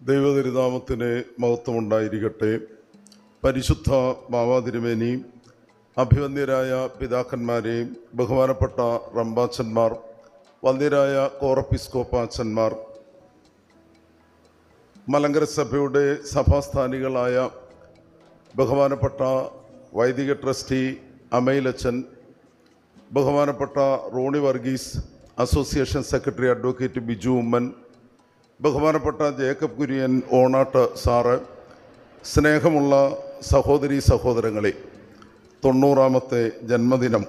ദൈവതിരുനാമത്തിന് മഹത്വമുണ്ടായിരിക്കട്ടെ. പരിശുദ്ധ മാവാതിരുമേനി അഭിവന്ദ്യരായ പിതാക്കന്മാരെ ബഹുമാനപ്പെട്ട റംബാച്ചന്മാർ വന്ദ്യരായ കോറപ്പിസ്കോപ്പാച്ചന്മാർ മലങ്കര സഭയുടെ സഭാസ്ഥാനികളായ ബഹുമാനപ്പെട്ട വൈദിക ട്രസ്റ്റി അമൈലച്ചൻ ബഹുമാനപ്പെട്ട Roni Varghese association secretary advocate Biju Oommen ബഹുമാനപ്പെട്ട ജേക്കബ് കുര്യൻ ഓണാട്ട് സാറ് സ്നേഹമുള്ള സഹോദരി സഹോദരങ്ങളെ തൊണ്ണൂറാമത്തെ ജന്മദിനം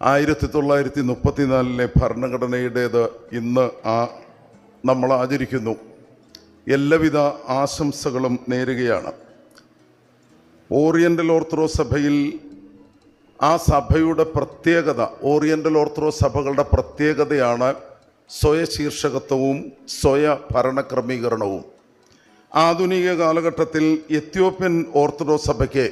ആയിരത്തി തൊള്ളായിരത്തി മുപ്പത്തിനാലിലെ ഭരണഘടനയുടേത് ഇന്ന് ആ നമ്മൾ ആചരിക്കുന്നു. എല്ലാവിധ ആശംസകളും നേരുകയാണ്. ഓറിയന്റൽ ഓർത്തഡോക്സ് സഭയിൽ ആ സഭയുടെ പ്രത്യേകത ഓറിയന്റൽ ഓർത്തഡോക്സ് സഭകളുടെ പ്രത്യേകതയാണ് സ്വയശീർഷകത്വവും സ്വയ ഭരണക്രമീകരണവും ആധുനിക കാലഘട്ടത്തിൽ എത്യോപ്യൻ ഓർത്തഡോക്സ് സഭയ്ക്ക്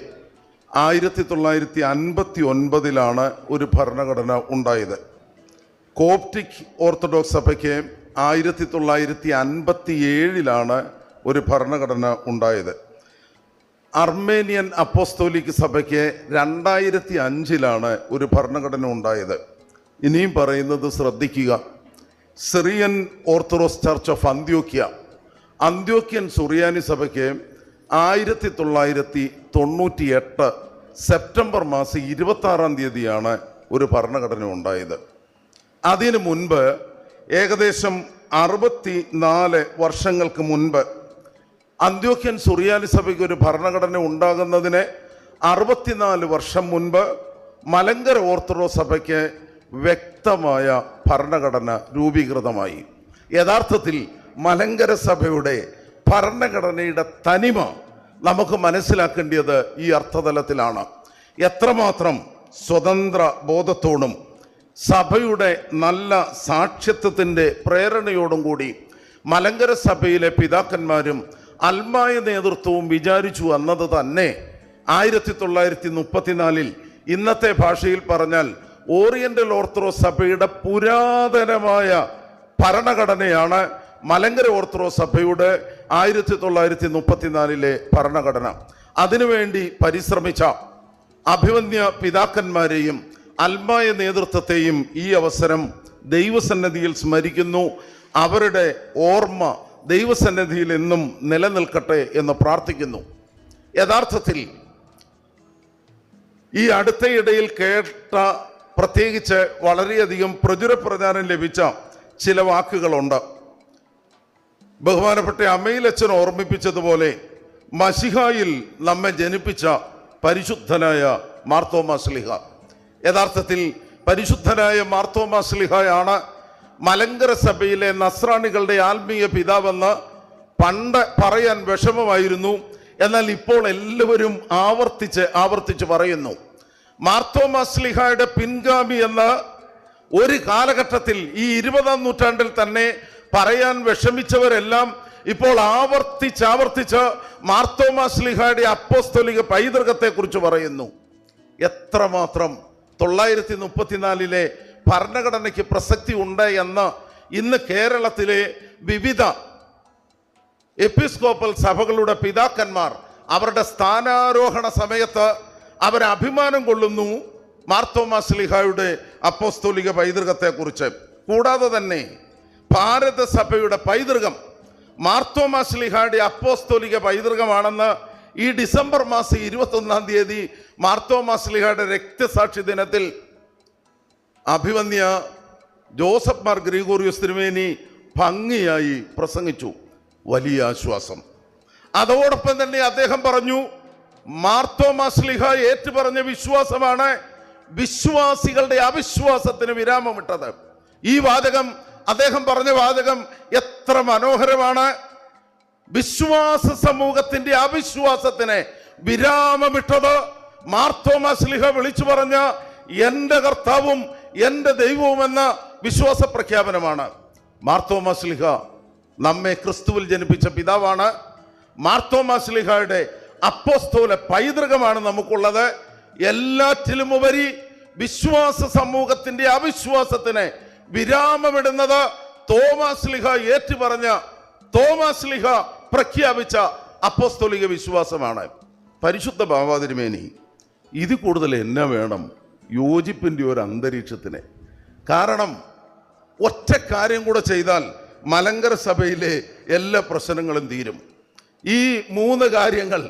ആയിരത്തി തൊള്ളായിരത്തി അൻപത്തി ഒൻപതിലാണ് ഒരു ഭരണഘടന ഉണ്ടായത്. കോപ്റ്റിക് ഓർത്തഡോക്സ് സഭയ്ക്ക് ആയിരത്തി തൊള്ളായിരത്തി അൻപത്തി ഏഴിലാണ് ഒരു ഭരണഘടന ഉണ്ടായത്. അർമേനിയൻ അപ്പോസ്തോലിക് സഭയ്ക്ക് രണ്ടായിരത്തി അഞ്ചിലാണ് ഒരു ഭരണഘടന ഉണ്ടായത്. ഇനിയും പറയുന്നത് ശ്രദ്ധിക്കുക. സിറിയൻ ഓർത്തഡോക്സ് ചർച്ച് ഓഫ് അന്ത്യോക്യ. അന്ത്യോക്യൻ സുറിയാനി സഭയ്ക്ക് ആയിരത്തി തൊള്ളായിരത്തി തൊണ്ണൂറ്റി എട്ട് സെപ്റ്റംബർ മാസം ഇരുപത്തി ആറാം തീയതിയാണ് ഒരു ഭരണഘടന ഉണ്ടായത്. അതിനു മുൻപ് ഏകദേശം അറുപത്തി നാല് വർഷങ്ങൾക്ക് മുൻപ് അന്ത്യോക്യൻ സുറിയാലി സഭയ്ക്ക് ഒരു ഭരണഘടന ഉണ്ടാകുന്നതിന് അറുപത്തിനാല് വർഷം മുൻപ് മലങ്കര ഓർത്തഡോക്സ് സഭയ്ക്ക് വ്യക്തമായ ഭരണഘടന രൂപീകൃതമായി. യഥാർത്ഥത്തിൽ മലങ്കര സഭയുടെ ഭരണഘടനയുടെ തനിമ നമുക്ക് മനസ്സിലാക്കേണ്ടത് ഈ അർത്ഥതലത്തിലാണ്. എത്രമാത്രം സ്വതന്ത്ര ബോധത്തോടും സഭയുടെ നല്ല സാക്ഷ്യത്വത്തിന്റെ പ്രേരണയോടും കൂടി മലങ്കര സഭയിലെ പിതാക്കന്മാരും അൽമായ നേതൃത്വവും വിചാരിച്ചു വന്നത് തന്നെ ആയിരത്തി തൊള്ളായിരത്തി മുപ്പത്തിനാലിൽ ഇന്നത്തെ ഭാഷയിൽ പറഞ്ഞാൽ ഓറിയന്റൽ ഓർത്തഡോക്സ് സഭയുടെ പുരാതനമായ ഭരണഘടനയാണ് മലങ്കര ഓർത്തഡോക്സ് സഭയുടെ ആയിരത്തി തൊള്ളായിരത്തി മുപ്പത്തിനാലിലെ ഭരണഘടന. അതിനുവേണ്ടി പരിശ്രമിച്ച അഭിമന്യ പിതാക്കന്മാരെയും അൽമായ നേതൃത്വത്തെയും ഈ അവസരം ദൈവസന്നദ്ധിയിൽ സ്മരിക്കുന്നു. അവരുടെ ഓർമ്മ ദൈവസന്നിധിയിൽ എന്നും നിലനിൽക്കട്ടെ എന്ന് പ്രാർത്ഥിക്കുന്നു. യഥാർത്ഥത്തിൽ ഈ അടുത്തയിടയിൽ കേട്ട പ്രത്യേകിച്ച് വളരെയധികം പ്രചുര പ്രചാരം ലഭിച്ച ചില വാക്കുകളുണ്ട്. ബഹുമാനപ്പെട്ട അമ്മയിലച്ഛൻ ഓർമ്മിപ്പിച്ചതുപോലെ മഷിഹായിൽ നമ്മെ ജനിപ്പിച്ച പരിശുദ്ധനായ മാർത്തോമാസ്ലിഹ യഥാർത്ഥത്തിൽ പരിശുദ്ധനായ മാർത്തോമാസ്ലിഹയാണ് മലങ്കര സഭയിലെ നസ്രാണികളുടെ ആത്മീയ പിതാവെന്ന് പണ്ട് പറയാൻ വിഷമമായിരുന്നു. എന്നാൽ ഇപ്പോൾ എല്ലാവരും ആവർത്തിച്ച് ആവർത്തിച്ച് പറയുന്നു. മാർത്തോമാസ്ലിഹയുടെ പിൻഗാമി എന്ന് ഒരു കാലഘട്ടത്തിൽ ഈ ഇരുപതാം നൂറ്റാണ്ടിൽ തന്നെ പറയാൻ വിഷമിച്ചവരെല്ലാം ഇപ്പോൾ ആവർത്തിച്ച് ആവർത്തിച്ച് മാർത്തോമാസ്ലിഹയുടെ അപ്പോസ്തോലിക പൈതൃകത്തെക്കുറിച്ച് പറയുന്നു. എത്രമാത്രം തൊള്ളായിരത്തി മുപ്പത്തിനാലിലെ ഭരണഘടനയ്ക്ക് പ്രസക്തി ഉണ്ട് എന്ന് ഇന്ന് കേരളത്തിലെ വിവിധ എപ്പിസ്കോപ്പൽ സഭകളുടെ പിതാക്കന്മാർ അവരുടെ സ്ഥാനാരോഹണ സമയത്ത് അഭിമാനം കൊള്ളുന്നു. മാർത്തോമാസ്ലിഹായുടെ അപ്പോസ്തോലിക പൈതൃകത്തെക്കുറിച്ച്. കൂടാതെ തന്നെ ഭാരതസഭയുടെ പൈതൃകം മാർത്തോമാ സ്ലിഹായുടെ അപ്പോസ്തോലിക പൈതൃകമാണെന്ന് ഈ ഡിസംബർ മാസം ഇരുപത്തൊന്നാം തീയതി മാർത്തോമാ സ്ലിഹായുടെ രക്തസാക്ഷി ദിനത്തിൽ അഭിവന്യ ജോസഫ് മാർ ഗ്രിഗോറിയോസ് തിരുമേനി ഭംഗിയായി പ്രസംഗിച്ചു. വലിയ ആശ്വാസം. അതോടൊപ്പം തന്നെ അദ്ദേഹം പറഞ്ഞു മാർത്തോമാസ്ലിഹ ഏറ്റുപറഞ്ഞ വിശ്വാസമാണ് വിശ്വാസികളുടെ അവിശ്വാസത്തിന് വിരാമമിട്ടത്. ഈ വാചകം അദ്ദേഹം പറഞ്ഞ വാചകം എത്ര മനോഹരമാണ്. വിശ്വാസ സമൂഹത്തിന്റെ അവിശ്വാസത്തിന് വിരാമമിട്ടത്. മാർത്തോമാസ്ലിഹ വിളിച്ചു പറഞ്ഞ എന്റെ കർത്താവും എന്റെ ദൈവവുമെന്ന വിശ്വാസ പ്രഖ്യാപനമാണ്. മാർത്തോമാസ്ലിഹ നമ്മെ ക്രിസ്തുവിൽ ജനിപ്പിച്ച പിതാവാണ്. മാർത്തോമാസ്ലിഹയുടെ അപ്പോസ്തോല പൈതൃകമാണ് നമുക്കുള്ളത്. എല്ലാറ്റിലുമുപരി വിശ്വാസ സമൂഹത്തിന്റെ അവിശ്വാസത്തിന് വിരാമമിടുന്നത് തോമാസ്ലിഹ ഏറ്റു ഏറ്റുപറഞ്ഞ തോമാസ്ലിഹ പ്രഖ്യാപിച്ച അപ്പോസ്തോലിക വിശ്വാസമാണ്. പരിശുദ്ധ ഭാവാതിരുമേനി ഇത് കൂടുതൽ എന്നെ വേണം. യോജിപ്പിന്റെ ഒരു അന്തരീക്ഷത്തിനെ. കാരണം ഒറ്റ കാര്യം കൂടെ ചെയ്താൽ മലങ്കര സഭയിലെ എല്ലാ പ്രശ്നങ്ങളും തീരും. ഈ മൂന്ന് കാര്യങ്ങൾ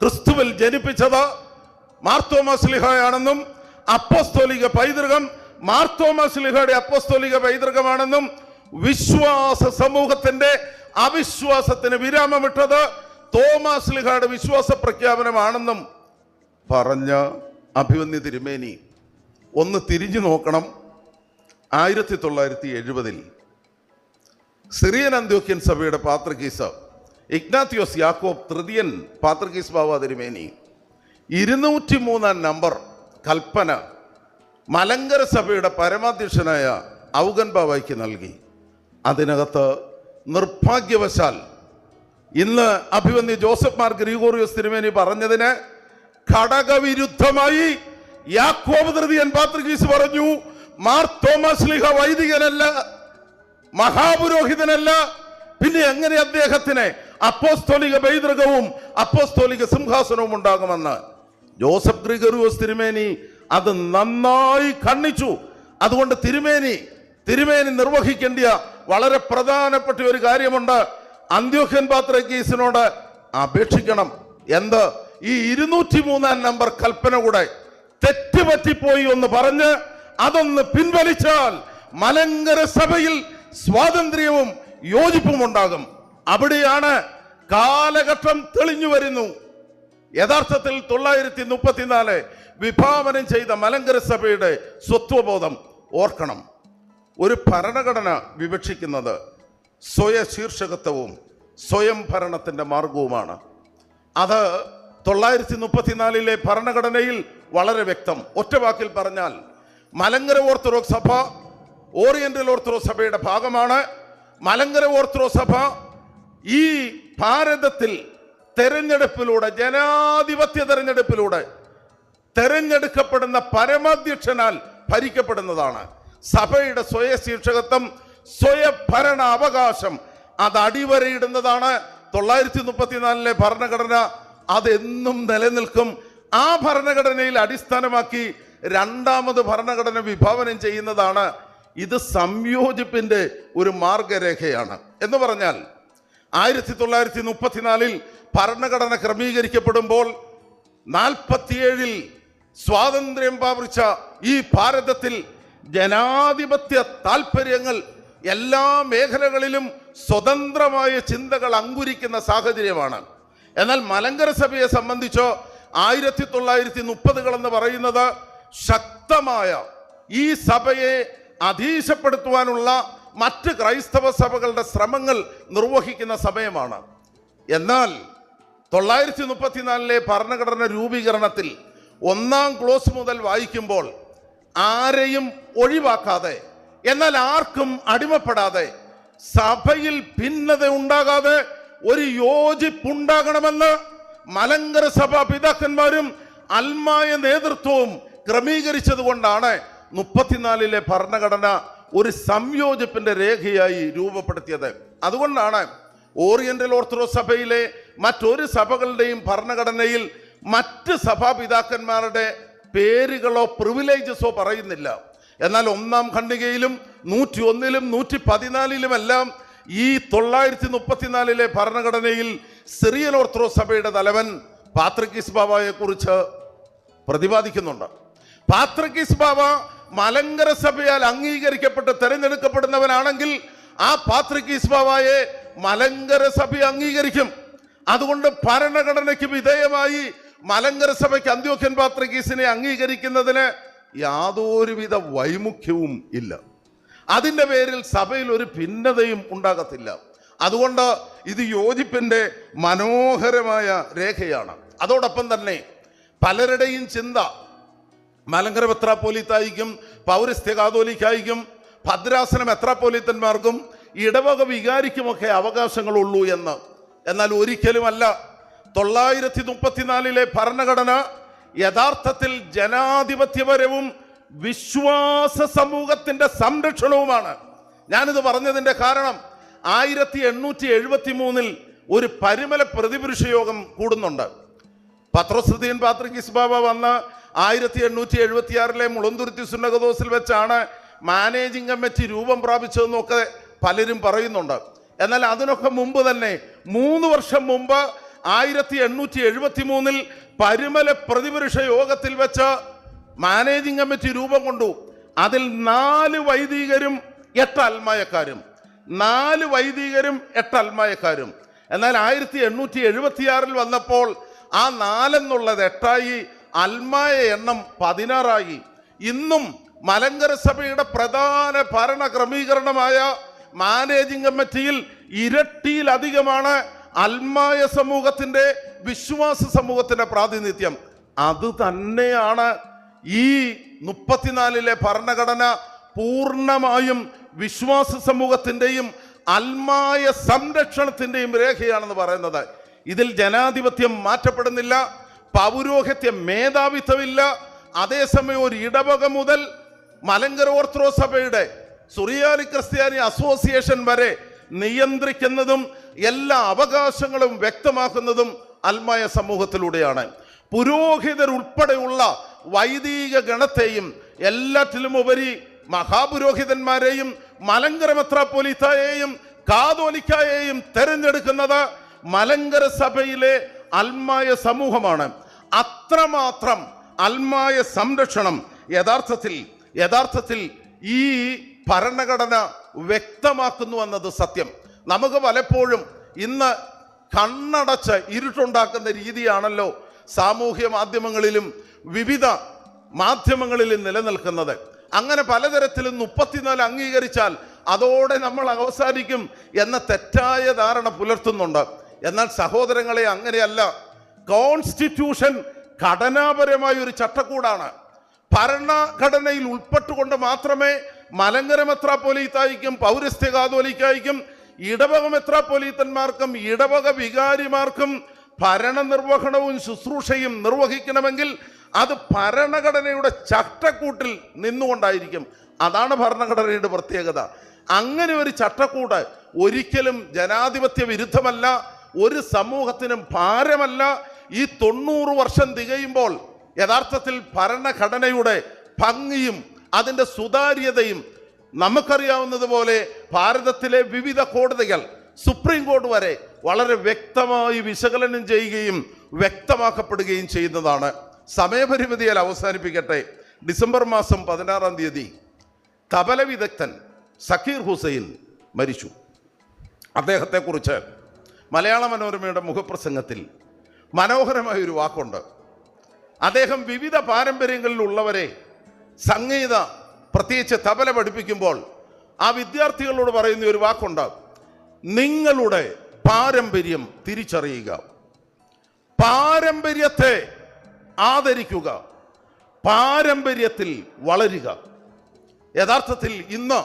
ക്രിസ്തുവിൽ ജനിപ്പിച്ചത് മാർത്തോമാസ്ലിഹയാണെന്നും അപ്പോസ്തോലിക പൈതൃകം മാർത്തോമാസ്ലിഹയുടെ അപ്പോസ്തോലിക പൈതൃകമാണെന്നും വിശ്വാസ സമൂഹത്തിന്റെ അവിശ്വാസത്തിന് വിരാമമിട്ടത് തോമാസ്ലിഹയുടെ വിശ്വാസ പ്രഖ്യാപനമാണെന്നും പറഞ്ഞ അഭിമന്യ തിരുമേനി. ഒന്ന് തിരിഞ്ഞു നോക്കണം. ആയിരത്തി തൊള്ളായിരത്തി എഴുപതിൽ സിറിയൻ അന്ത്യോക്യൻ സഭയുടെ പാത്രകീസ് ഇഗ്നാത്തിയോസ് യാക്കോബ് തൃതീയൻ പാത്രകീസ് ബാബ തിരുമേനി. ഇരുന്നൂറ്റി മൂന്നാം നമ്പർ കൽപ്പന മലങ്കര സഭയുടെ പരമാധ്യക്ഷനായ ഔഗൻ ബാബയ്ക്ക് നൽകി. അതിനകത്ത് നിർഭാഗ്യവശാൽ ഇന്ന് അഭിമന്യു ജോസഫ് മാർ ഗ്രീഗോറിയോസ് തിരുമേനി പറഞ്ഞതിന് ഘടകവിരുദ്ധമായി യാക്കോബ് തൃതീയൻ പാത്രികീസ് പറഞ്ഞു മാർ തോമസ് ലിഹ വൈദികനല്ല മഹാപുരോഹിതനല്ല. പിന്നെ എങ്ങനെ അദ്ദേഹത്തിന് അപ്പോസ്തോലിക പൈതൃകവും അപ്പോസ്തോലിക സിംഹാസനവും ഉണ്ടാകുമെന്ന്? ജോസഫ് ഗ്രിഗറുവസ് തിരുമേനി അത് നന്നായി ഖണ്ഡിച്ചു. അതുകൊണ്ട് തിരുമേനി തിരുമേനി നിർവഹിക്കേണ്ട വളരെ പ്രധാനപ്പെട്ട ഒരു കാര്യമുണ്ട്. അന്ത്യോഹ്യൻ പാത്രക്കീസിനോട് അപേക്ഷിക്കണം. എന്ത്? ഈ ഇരുന്നൂറ്റി മൂന്നാം നമ്പർ കൽപ്പന കൂടെ തെറ്റുപറ്റിപ്പോയി എന്ന് പറഞ്ഞ് അതൊന്ന് പിൻവലിച്ചാൽ മലങ്കര സഭയിൽ സ്വാതന്ത്ര്യവും യോജിപ്പും ഉണ്ടാകും. അവിടെയാണ് കാലഘട്ടം തെളിഞ്ഞു വരുന്നു. യഥാർത്ഥത്തിൽ തൊള്ളായിരത്തി മുപ്പത്തിനാല് വിഭാവനം ചെയ്ത മലങ്കര സഭയുടെ സ്വത്വബോധം ഓർക്കണം. ഒരു ഭരണഘടന വിവക്ഷിക്കുന്നത് സ്വയ ശീർഷകത്വവും സ്വയം ഭരണത്തിന്റെ മാർഗവുമാണ്. അത് തൊള്ളായിരത്തി മുപ്പത്തിനാലിലെ ഭരണഘടനയിൽ വളരെ വ്യക്തം. ഒറ്റ വാക്കിൽ പറഞ്ഞാൽ മലങ്കര ഓർത്തഡോക്സ് സഭ ഓറിയന്റൽ ഓർത്തഡോക്സ് സഭയുടെ ഭാഗമാണ്. മലങ്കര ഓർത്തഡോക്സ് സഭ ഈ ഭാരതത്തിൽ തെരഞ്ഞെടുപ്പിലൂടെ ജനാധിപത്യ തെരഞ്ഞെടുപ്പിലൂടെ തെരഞ്ഞെടുക്കപ്പെടുന്ന പരമാധ്യക്ഷനാൽ ഭരിക്കപ്പെടുന്നതാണ്. സഭയുടെ സ്വയ ശീർഷകത്വം സ്വയഭരണ അവകാശം അത് അടിവരയിടുന്നതാണ്. തൊള്ളായിരത്തി മുപ്പത്തിനാലിലെ ഭരണഘടന അതെന്നും നിലനിൽക്കും. ആ ഭരണഘടനയിൽ അടിസ്ഥാനമാക്കി രണ്ടാമത് ഭരണഘടന വിഭാവനം ചെയ്യുന്നതാണ്. ഇത് സംയോജിപ്പിന്റെ ഒരു മാർഗരേഖയാണ്. എന്ന് പറഞ്ഞാൽ ആയിരത്തി തൊള്ളായിരത്തി മുപ്പത്തിനാലിൽ ഭരണഘടന ക്രമീകരിക്കപ്പെടുമ്പോൾ നാൽപ്പത്തിയേഴിൽ സ്വാതന്ത്ര്യം പ്രാപിച്ച ഈ ഭാരതത്തിൽ ജനാധിപത്യ താല്പര്യങ്ങൾ എല്ലാ മേഖലകളിലും സ്വതന്ത്രമായ ചിന്തകൾ അങ്കുരിക്കുന്ന സാഹചര്യമാണ്. എന്നാൽ മലങ്കര സഭയെ സംബന്ധിച്ചോ ആയിരത്തി തൊള്ളായിരത്തി മുപ്പതുകൾ എന്ന് പറയുന്നത് ശക്തമായ ഈ സഭയെ അധീശപ്പെടുത്തുവാനുള്ള മറ്റ് ക്രൈസ്തവ സഭകളുടെ ശ്രമങ്ങൾ നിർവഹിക്കുന്ന സമയമാണ്. എന്നാൽ തൊള്ളായിരത്തി മുപ്പത്തിനാലിലെ ഭരണഘടന രൂപീകരണത്തിൽ ഒന്നാം ക്ലോസ് മുതൽ വായിക്കുമ്പോൾ ആരെയും ഒഴിവാക്കാതെ എന്നാൽ ആർക്കും അടിമപ്പെടാതെ സഭയിൽ ഭിന്നത ഉണ്ടാകാതെ ഒരു യോജിപ്പുണ്ടാകണമെന്ന് മലങ്കര സഭ പിതാക്കന്മാരും അൽമായ നേതൃത്വവും ക്രമീകരിച്ചത് കൊണ്ടാണ് മുപ്പത്തിനാലിലെ ഭരണഘടന ഒരു സംയോജിപ്പിന്റെ രേഖയായി രൂപപ്പെടുത്തിയത്. അതുകൊണ്ടാണ് ഓറിയന്റൽ ഓർത്തഡോക്സ് സഭയിലെ മറ്റൊരു സഭകളുടെയും ഭരണഘടനയിൽ മറ്റ് സഭാപിതാക്കന്മാരുടെ പേരുകളോ പ്രിവിലേജസോ പറയുന്നില്ല. എന്നാൽ ഒന്നാം ഖണ്ഡികയിലും നൂറ്റി ഒന്നിലും നൂറ്റി പതിനാലിലുമെല്ലാം ഈ തൊള്ളായിരത്തി മുപ്പത്തിനാലിലെ ഭരണഘടനയിൽ സിറിയൻ ഓർത്തഡോക്സ് സഭയുടെ തലവൻ പാത്രക്കീസ് ബാബയെ കുറിച്ച് പ്രതിപാദിക്കുന്നുണ്ട്. പാത്രക്കീസ് ബാബ മലങ്കര സഭയാൽ അംഗീകരിക്കപ്പെട്ട് തെരഞ്ഞെടുക്കപ്പെടുന്നവനാണെങ്കിൽ ആ പാത്രക്കീസ് ബാബയെ മലങ്കര സഭ അംഗീകരിക്കും. അതുകൊണ്ട് ഭരണഘടനയ്ക്ക് വിധേയമായി മലങ്കര സഭയ്ക്ക് അന്ത്യോഖ്യൻ പാത്രക്കീസിനെ അംഗീകരിക്കുന്നതിന് യാതൊരുവിധ വൈമുഖ്യവും ഇല്ല. അതിന്റെ പേരിൽ സഭയിൽ ഒരു ഭിന്നതയും ഉണ്ടാകത്തില്ല. അതുകൊണ്ട് ഇത് യോജിപ്പിന്റെ മനോഹരമായ രേഖയാണ്. അതോടൊപ്പം തന്നെ പലരുടെയും ചിന്ത മലങ്കര മെത്രാപ്പോലിത്തായിക്കും പൗരസ്ത്യ കാതോലിക്കായിക്കും ഭദ്രാസനം മെത്രാപ്പോലിത്തന്മാർക്കും ഇടവക വികാരിക്കുമൊക്കെ അവകാശങ്ങളുള്ളൂ എന്ന്. എന്നാൽ ഒരിക്കലുമല്ല തൊള്ളായിരത്തി മുപ്പത്തിനാലിലെ ഭരണഘടന യഥാർത്ഥത്തിൽ ജനാധിപത്യപരവും വിശ്വാസ സമൂഹത്തിന്റെ സംരക്ഷണവുമാണ്. ഞാനിത് പറഞ്ഞതിന്റെ കാരണം ആയിരത്തി എണ്ണൂറ്റി എഴുപത്തി മൂന്നിൽ ഒരു പരിമല പ്രതിപുരുഷ യോഗം കൂടുന്നുണ്ട്. പത്രശ്രുതിയൻ പാത്രികിസ് ബാബ വന്ന് ആയിരത്തി എണ്ണൂറ്റി എഴുപത്തി ആറിലെ മുളന്തുരുത്തി സുന്നകദോസിൽ വെച്ചാണ് മാനേജിംഗ് കമ്മിറ്റി രൂപം പ്രാപിച്ചതെന്നൊക്കെ പലരും പറയുന്നുണ്ട്. എന്നാൽ അതിനൊക്കെ മുമ്പ് തന്നെ മൂന്ന് വർഷം മുമ്പ് ആയിരത്തി എണ്ണൂറ്റി എഴുപത്തി മൂന്നിൽ പരിമല പ്രതിപുരുഷ യോഗത്തിൽ വെച്ച് മാനേജിംഗ് കമ്മിറ്റി രൂപം കൊണ്ടു. അതിൽ നാല് വൈദികരും എട്ട് അൽമായക്കാരും. നാല് വൈദികരും എട്ട് അൽമായക്കാരും. എന്നാൽ ആയിരത്തി എണ്ണൂറ്റി എഴുപത്തിയാറിൽ വന്നപ്പോൾ ആ നാലെന്നുള്ളത് എട്ടായി അൽമായ എണ്ണം പതിനാറായി. ഇന്നും മലങ്കര സഭയുടെ പ്രധാന ഭരണ ക്രമീകരണമായ മാനേജിംഗ് കമ്മിറ്റിയിൽ ഇരട്ടിയിലധികമാണ് അൽമായ സമൂഹത്തിന്റെ വിശ്വാസ സമൂഹത്തിന്റെ പ്രാതിനിധ്യം. അത് തന്നെയാണ് ഈ മുപ്പത്തിനാലിലെ ഭരണഘടന പൂർണമായും വിശ്വാസ സമൂഹത്തിന്റെയും അൽമായ സംരക്ഷണത്തിന്റെയും രേഖയാണെന്ന് പറയുന്നത്. ഇതിൽ ജനാധിപത്യം മാറ്റപ്പെടുന്നില്ല പൗരോഹിത്യ മേധാവിത്വമില്ല. അതേസമയം ഒരു ഇടവക മുതൽ മലങ്കര ഓർത്തഡോക്സ് സഭയുടെ സുറിയാനി ക്രിസ്ത്യാനി അസോസിയേഷൻ വരെ നിയന്ത്രിക്കുന്നതും എല്ലാ അവകാശങ്ങളും വ്യക്തമാക്കുന്നതും അൽമായ സമൂഹത്തിലൂടെയാണ്. പുരോഹിതർ ഉൾപ്പെടെയുള്ള വൈദിക ഗണത്തെയും എല്ലാറ്റിലും ഉപരി മഹാപുരോഹിതന്മാരെയും മലങ്കര മെത്രാപ്പൊലിത്തയെയും കാതോലിക്കായെയും തെരഞ്ഞെടുക്കുന്നത് മലങ്കര സഭയിലെ അൽമായ സമൂഹമാണ്. അത്രമാത്രം അൽമായ സംരക്ഷണം യഥാർത്ഥത്തിൽ യഥാർത്ഥത്തിൽ ഈ ഭരണഘടന വ്യക്തമാക്കുന്നു എന്നത് സത്യം. നമുക്ക് പലപ്പോഴും ഇന്ന് കണ്ണടച്ച് ഇരുട്ടുണ്ടാക്കുന്ന രീതിയാണല്ലോ സാമൂഹ്യ മാധ്യമങ്ങളിലും വിവിധ മാധ്യമങ്ങളിലും നിലനിൽക്കുന്നത്. അങ്ങനെ പലതരത്തിലും മുപ്പത്തിനാല് അംഗീകരിച്ചാൽ അതോടെ നമ്മൾ അവസാനിക്കും എന്ന തെറ്റായ ധാരണ പുലർത്തുന്നുണ്ട്. എന്നാൽ സഹോദരങ്ങളെ അങ്ങനെയല്ല. കോൺസ്റ്റിറ്റ്യൂഷൻ ഘടനാപരമായ ഒരു ചട്ടക്കൂടാണ്. ഭരണഘടനയിൽ ഉൾപ്പെട്ടുകൊണ്ട് മാത്രമേ മലങ്കര മെത്രാപ്പൊലീത്തായിക്കും പൗരസ്ത്യ കാതോലിക്കായിക്കും ഇടവക മെത്രാപ്പൊലീത്തന്മാർക്കും ഇടവക വികാരിമാർക്കും ഭരണനിർവഹണവും ശുശ്രൂഷയും നിർവഹിക്കണമെങ്കിൽ അത് ഭരണഘടനയുടെ ചട്ടക്കൂട്ടിൽ നിന്നുകൊണ്ടായിരിക്കും. അതാണ് ഭരണഘടനയുടെ പ്രത്യേകത. അങ്ങനെ ഒരു ചട്ടക്കൂട് ഒരിക്കലും ജനാധിപത്യ വിരുദ്ധമല്ല ഒരു സമൂഹത്തിനും ഭാരമല്ല. ഈ തൊണ്ണൂറ് വർഷം തികയുമ്പോൾ യഥാർത്ഥത്തിൽ ഭരണഘടനയുടെ ഭംഗിയും അതിന്റെ സുതാര്യതയും നമുക്കറിയാവുന്നതുപോലെ ഭാരതത്തിലെ വിവിധ കോടതികൾ സുപ്രീം കോടതി വരെ വളരെ വ്യക്തമായി വിശകലനം ചെയ്യുകയും വ്യക്തമാക്കപ്പെടുകയും ചെയ്യുന്നതാണ്. സമയപരിമിതിയിൽ അവസാനിപ്പിക്കട്ടെ. ഡിസംബർ മാസം പതിനാറാം തീയതി തബല വിദഗ്ധൻ സക്കീർ ഹുസൈൻ മരിച്ചു. അദ്ദേഹത്തെക്കുറിച്ച് മലയാള മനോരമയുടെ മുഖപ്രസംഗത്തിൽ മനോഹരമായ ഒരു വാക്കുണ്ട്. അദ്ദേഹം വിവിധ പാരമ്പര്യങ്ങളിലുള്ളവരെ സംഗീത പ്രത്യേകിച്ച് തബല പഠിപ്പിക്കുമ്പോൾ ആ വിദ്യാർത്ഥികളോട് പറയുന്ന ഒരു വാക്കുണ്ട്. നിങ്ങളുടെ പാരമ്പര്യം തിരിച്ചറിയുക. പാരമ്പര്യത്തെ ആദരിക്കുക. പാരമ്പര്യത്തിൽ വളരുക. യഥാർത്ഥത്തിൽ ഇന്ന്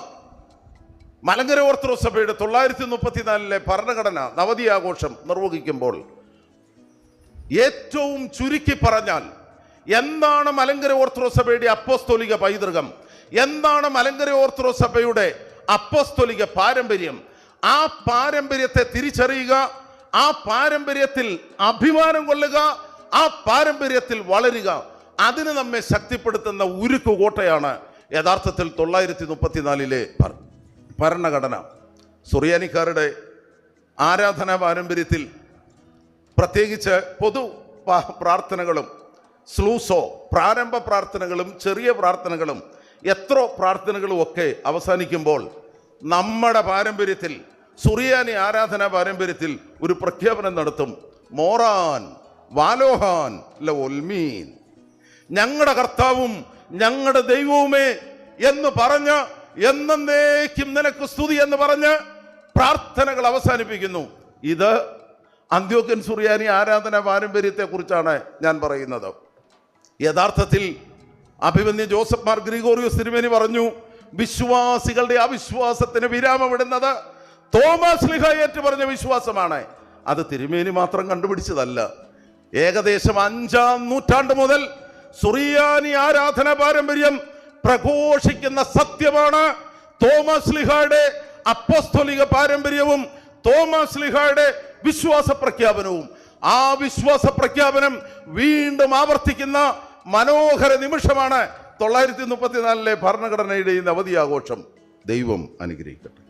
മലങ്കര ഓർത്തഡോക്സ് സഭയുടെ തൊള്ളായിരത്തി മുപ്പത്തിനാലിലെ ഭരണഘടന നവതി ആഘോഷം നിർവഹിക്കുമ്പോൾ ഏറ്റവും ചുരുക്കി പറഞ്ഞാൽ എന്താണ് മലങ്കര ഓർത്തഡോക്സ് സഭയുടെ അപ്പോസ്തോലിക പൈതൃകം? എന്താണ് മലങ്കര ഓർത്തഡോക്സ് സഭയുടെ അപ്പോസ്തോലിക പാരമ്പര്യം? ആ പാരമ്പര്യത്തെ തിരിച്ചറിയുക ആ പാരമ്പര്യത്തിൽ അഭിമാനം കൊള്ളുക ആ പാരമ്പര്യത്തിൽ വളരുക അതിന് നമ്മെ ശക്തിപ്പെടുത്തുന്ന ഉരുക്കു കോട്ടയാണ് യഥാർത്ഥത്തിൽ തൊള്ളായിരത്തി മുപ്പത്തിനാലിലെ ഭരണഘടന. സുറിയാനിക്കാരുടെ ആരാധനാ പാരമ്പര്യത്തിൽ പ്രത്യേകിച്ച് പൊതു പ്രാർത്ഥനകളും സ്ലൂസോ പ്രാരംഭ പ്രാർത്ഥനകളും ചെറിയ പ്രാർത്ഥനകളും എത്ര പ്രാർത്ഥനകളും ഒക്കെ അവസാനിക്കുമ്പോൾ നമ്മുടെ പാരമ്പര്യത്തിൽ സുറിയാനി ആരാധനാ പാരമ്പര്യത്തിൽ ഒരു പ്രഖ്യാപനം നടത്തും. മോറാൻ വാലോഹാൻ അല്ല ഒൽമീൻ. ഞങ്ങളുടെ കർത്താവും ഞങ്ങളുടെ ദൈവവുമേ എന്ന് പറഞ്ഞ് എന്നേക്കും നിനക്ക് സ്തുതി എന്ന് പറഞ്ഞ് പ്രാർത്ഥനകൾ അവസാനിപ്പിക്കുന്നു. ഇത് അന്ത്യോക്യൻ സുറിയാനി ആരാധന പാരമ്പര്യത്തെ കുറിച്ചാണ് ഞാൻ പറയുന്നത്. യഥാർത്ഥത്തിൽ അഭിമന്യ ജോസഫ് മാർ ഗ്രിഗോറിയോസ് തിരുമേനി പറഞ്ഞു വിശ്വാസികളുടെ അവിശ്വാസത്തിന് വിരാമമിടുന്നത്. തോമസ് ലിഹ ഏറ്റു പറഞ്ഞ വിശ്വാസമാണ്. അത് തിരുമേനി മാത്രം കണ്ടുപിടിച്ചതല്ല. ഏകദേശം അഞ്ചാം നൂറ്റാണ്ട് മുതൽ സുറിയാനി ആരാധന പാരമ്പര്യം പ്രഘോഷിക്കുന്ന സത്യമാണ്. തോമസ് ലിഹയുടെ അപ്പോസ്തോലിക പാരമ്പര്യവും തോമസ് ലിഹയുടെ വിശ്വാസ പ്രഖ്യാപനവും. ആ വിശ്വാസ പ്രഖ്യാപനം വീണ്ടും ആവർത്തിക്കുന്ന മനോഹര നിമിഷമാണ് തൊള്ളായിരത്തി മുപ്പത്തിനാലിലെ ഭരണഘടനയുടെ ഈ നവതി ആഘോഷം ദൈവം അനുഗ്രഹിക്കട്ടെ.